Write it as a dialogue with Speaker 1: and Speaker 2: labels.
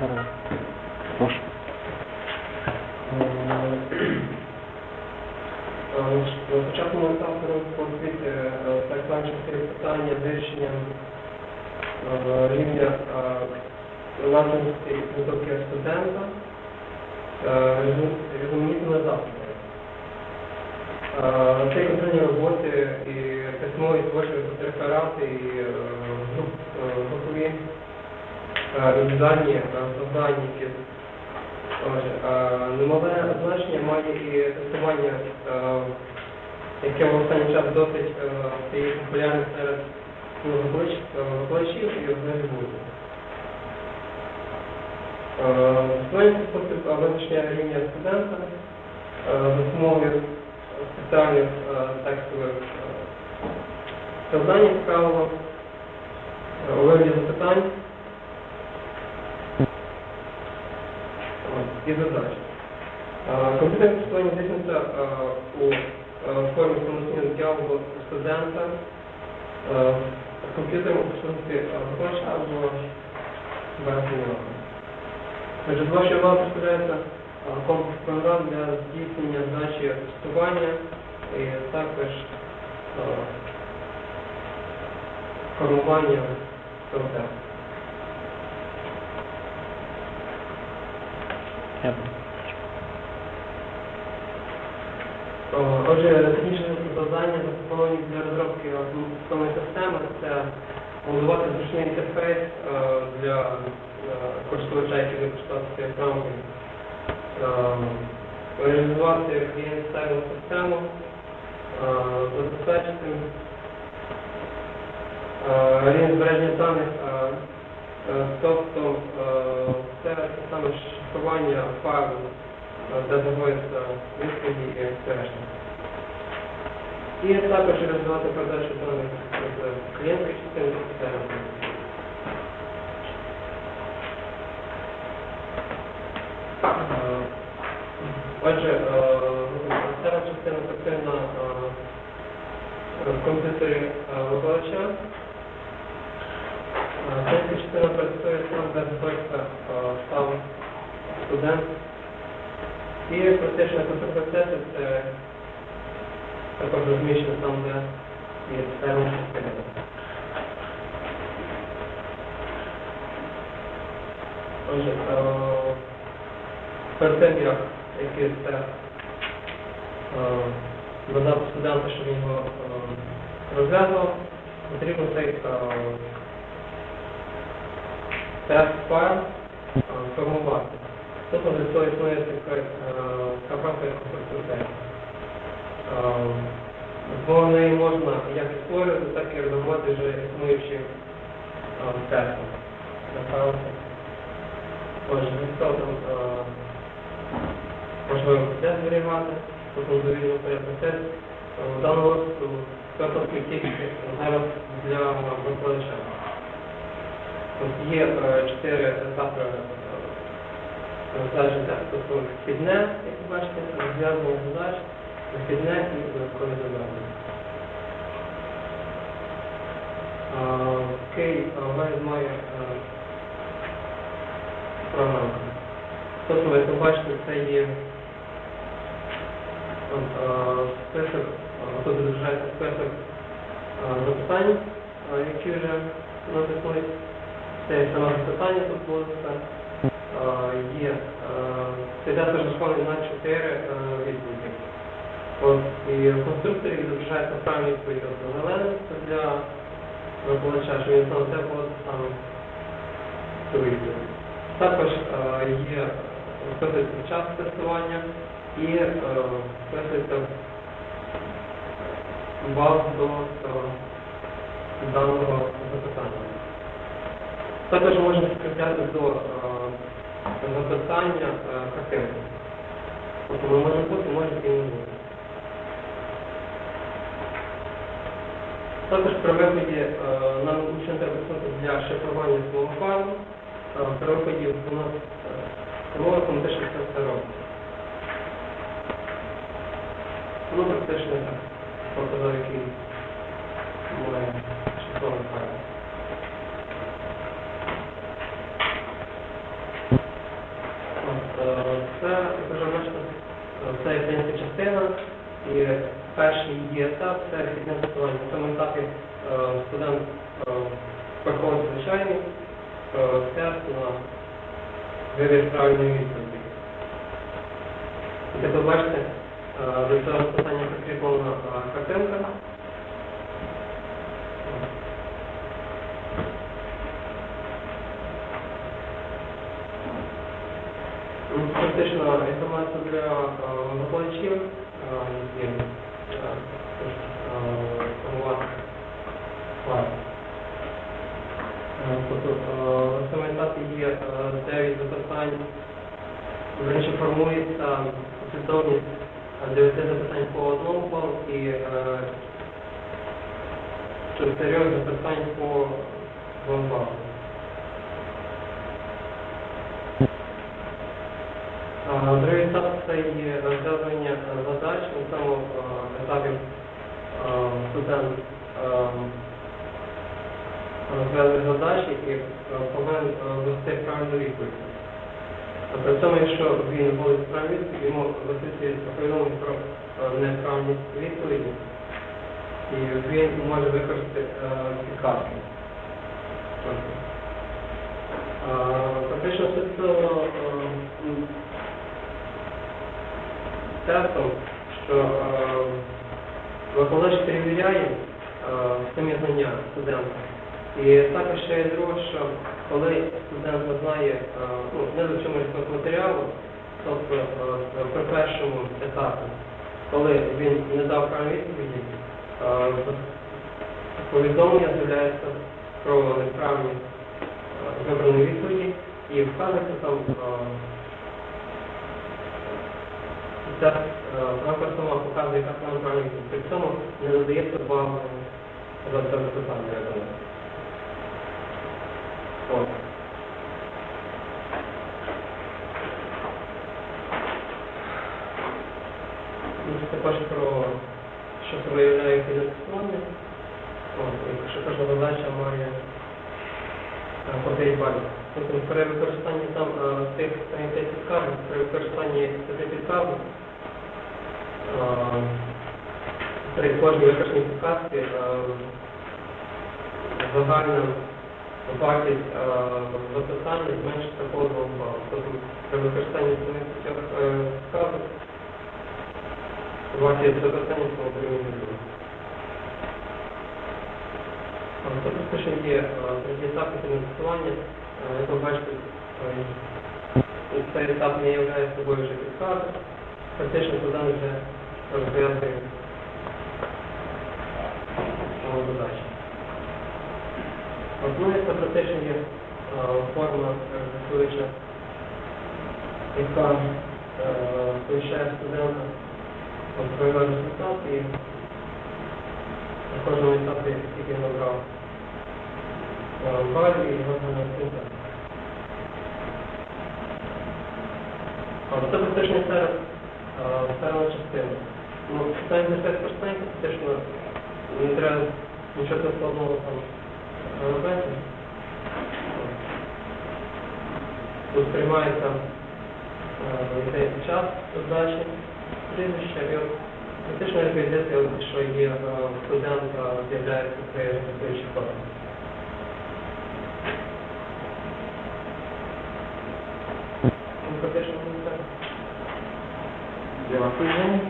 Speaker 1: зараз. Прошу.
Speaker 2: Е, На початку етапу розповісти так звані питання вирішення е, рівня належності і підготовки студента е, різноманітними засобами. Е, Це контрольні роботи, і письмові творчі реферати, і е, груп- е, групові індивідуальні е, Отже, е, Немале значення має і тестування, е, яке в останній час досить стає популярним серед викладач- викладачів і взагалі вузів. Е, спосіб визначення рівня студента за допомогою спеціальних текстових завдань, правило, вигляді запитань. От, і задач. Комп'ютерне тестування здійснюється у формі самостійного діалогу студента з комп'ютером у присутності викладача або верхнього. Отже, з вашої уваги представляється комплекс програм для здійснення здачі тестування і також формування процесу.
Speaker 1: Я
Speaker 2: Отже, технічне завдання запропоновані для розробки автоматичної системи це побудувати зручний інтерфейс е, для е, користувача, який буде користуватися програмою, Е, реалізувати клієнт-сервісну систему, е, забезпечити е, рівень збереження даних, е, е, тобто е, це саме шифрування файлу е, де знаходяться відповіді і решта. І також реалізувати передачу даних з клієнта частини до сервісу. Е, Отже, е, частина працює на е, комп'ютері е, викладача. студент. І практично процеси це також розміщено там, де є сферна частина. Отже, е, перед тим, як якийсь це е, додати студента, щоб він його е, розв'язував, потрібно цей е, тест файл е, формувати. Е, така правка, як конструктор. Бо неї можна як створювати, так і редагувати вже існуючим е, тестом. Отже, того там е, можливо процес зберігати, потім довільно порядку тест. В даному випадку випадку тільки зараз для викладача. Є е, чотири етапи розважень тесту. Тобто вхідне, як ви бачите, розв'язування задач, вихідне і додаткові завдання. Кей має е, програму. Тобто, як ви бачите, це є е, список, е, тут відображається список запитань, які вже написані. Це саме запитання тут. Е, Є е, це йде теж розповідь на чотири е, відповіді. От, і в конструкторі відображається правильні відповіді тобто зелене, це для викладача, що він сам це буде саме цю. Також е, є вписується час тестування і е, вписується бал до е, даного запитання. Також можна підкріпляти до е, запитання е. Тобто ми можемо бути, може і не бути. Також при виході е, нам ще треба писати для шифрування свого файлу. Е, При виході у нас мова автоматично це все робить. Ну, практично так. Показав, який має шифрований файл. Це, бачите, е, це є частина, і перший її етап це вхідне тестування. На цьому етапі е, студент е, проходить звичайний тест на вибір правильної відповіді. Як ви бачите, до цього питання прикріплена картинка. Ну, Фактично інформація для викладачів, е, е, е, формувати клас. Е, Тобто на цьому етапі є е, 9 запитань. Раніше формується послідовність е, 9 запитань по одному балу і е, чотирьох запитань по двом балам. Другий етап це є розв'язування задач. На цьому етапі студент розв'язує задачі і повинен е, правильну відповідь. При цьому, якщо він вводить правильну відповідь, йому висвітлюється повідомлення про неправильність відповіді, і він може використати підказки. Фактично, суть тестом, що викладач перевіряє самі знання студента. І також ще є друге, що коли студент не знає, е, ну, не якогось матеріалу, тобто е, при першому етапі, коли він не дав правильні відповіді, е, повідомлення з'являється про неправильність е, вибраної відповіді і вказується там е, Ця рамка сама показує, нам правильно. При цьому не додається вам за це запитання. я. От. Ну, Також про що це виявляє фінансування. Якщо кожна задача має е, по 9 балів. Тобто при використанні там е, тих санітетів підказок, при використанні цих підказок, е, при кожній використаній підказці е, загальна вартість е, запитання зменшиться по 2 балів. Тобто при використанні цих е, підказок вартість запитання самопримінює. Тобто те, що є е, третій етап фінансування, е, як ви бачите, е, цей етап не є собою вже підказок. Туди вже розв'язує саму задачу. Основне це практично є е, форма рефлексуюча, яка повищає студента відповідає результат і на кожному етапі, який набрав е, балів і його оцінка. Це фактично серед середна частина. Ну, питання для всіх простенько, фактично не треба нічого складного там робити. Тут приймається е, час задачі, прізвище, і фактично от, що є е, у студента, з'являється при формі. Ну, Фактично,